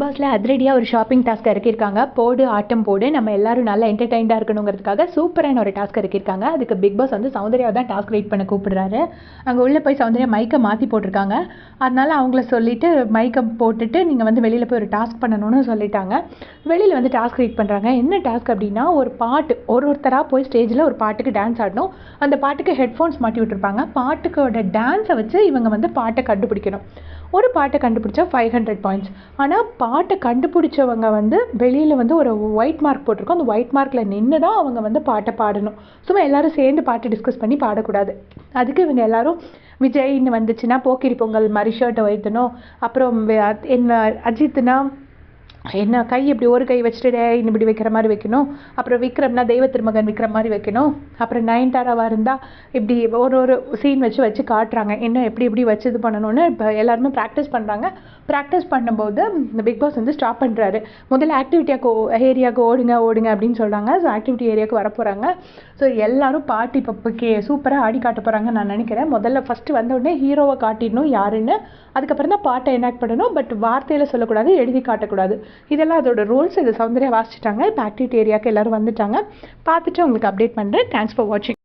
பாஸில் அதிரடியாக ஒரு ஷாப்பிங் டாஸ்க் இறக்கியிருக்காங்க. போடு ஆட்டம் போடு. நம்ம எல்லாரும் நல்லா என்டர்டைன்டாக இருக்கணுங்கிறதுக்காக சூப்பரான ஒரு டாஸ்க் இறக்கியிருக்காங்க. அதுக்கு பிக் பாஸ் வந்து சௌந்தர்யா தான் டாஸ்க் வெயிட் பண்ண கூப்பிடுறாரு. அங்கே உள்ளே போய் சௌந்தர்யா மைக்கை மாற்றி போட்டிருக்காங்க. அதனால அவங்கள சொல்லிட்டு மைக்கை போட்டுட்டு நீங்கள் வந்து வெளியில் போய் ஒரு டாஸ்க் பண்ணணும்னு சொல்லிட்டாங்க. வெளியில் வந்து டாஸ்க் வெயிட் பண்ணுறாங்க என்ன டாஸ்க் அப்படின்னா ஒரு பாட்டு ஒரு ஒருத்தராக போய் ஸ்டேஜில் ஒரு பாட்டுக்கு டான்ஸ் ஆடணும். அந்த பாட்டுக்கு ஹெட்ஃபோன்ஸ் மாட்டி விட்டுருப்பாங்க. பாட்டுக்கோட டான்ஸை வச்சு இவங்க வந்து பாட்டை கண்டுபிடிக்கணும். ஒரு பாட்டை கண்டுபிடிச்சா ஃபைவ் ஹண்ட்ரட் பாயிண்ட்ஸ் ஆனால் பாட்டை கண்டுபிடிச்சவங்க வந்து வெளியில் வந்து ஒரு ஒயிட் மார்க் போட்டிருக்கோம். அந்த ஒயிட் மார்க்கில் நின்று தான் அவங்க வந்து பாட்டை பாடணும். சும்மா எல்லோரும் சேர்ந்து பாட்டு டிஸ்கஸ் பண்ணி பாடக்கூடாது. அதுக்கு இவங்க எல்லாரும் விஜய்னு வந்துச்சுன்னா போக்கிரி பொங்கல் மாதிரி ஷர்ட்டை வைத்தணும். அப்புறம் என்ன அஜித்னா என்ன கை இப்படி ஒரு கை வச்சுட்டு டேய் இப்படி வைக்கிற மாதிரி வைக்கணும். அப்புறம் விக்ரம்னா தெய்வ திருமகன் விக்ரம் மாதிரி வைக்கணும். அப்புறம் நயன்தாராவாக இருந்தால் இப்படி ஒரு ஒரு சீன் வச்சு வச்சு காட்டுறாங்க. இன்னும் எப்படி எப்படி வச்சு இது பண்ணணும்னு இப்போ எல்லாருமே ப்ராக்டிஸ் பண்ணுறாங்க ப்ராக்டிஸ் பண்ணும்போது இந்த பிக் பாஸ் வந்து ஸ்டாப் பண்ணுறாரு முதல்ல ஆக்டிவிட்டியாக்கு ஏரியாவுக்கு ஓடுங்க ஓடுங்க அப்படின்னு சொல்கிறாங்க ஸோ ஆக்டிவிட்டி ஏரியாவுக்கு வர போகிறாங்க ஸோ எல்லாரும் பாட்டி இப்போ கே சூப்பராக ஆடி காட்ட போகிறாங்க நான் நினைக்கிறேன். முதல்ல ஃபஸ்ட்டு வந்தோடனே ஹீரோவை காட்டிடணும் யாருன்னு. அதுக்கப்புறம் தான் பாட்டை எனாக்ட் பண்ணணும். பட் வார்த்தையில் சொல்லக்கூடாது எழுதி காட்டக்கூடாது. இதெல்லாம் அதோட ரூல்ஸ் இது சௌந்தர்யா வாசிச்சிட்டாங்க. இப்போ ஆக்டிவிட்டி ஏரியாவுக்கு எல்லாரும் வந்துட்டாங்க. பார்த்துட்டு உங்களுக்கு அப்டேட் பண்ணுறேன் தேங்க்ஸ் ஃபார் வாட்சிங்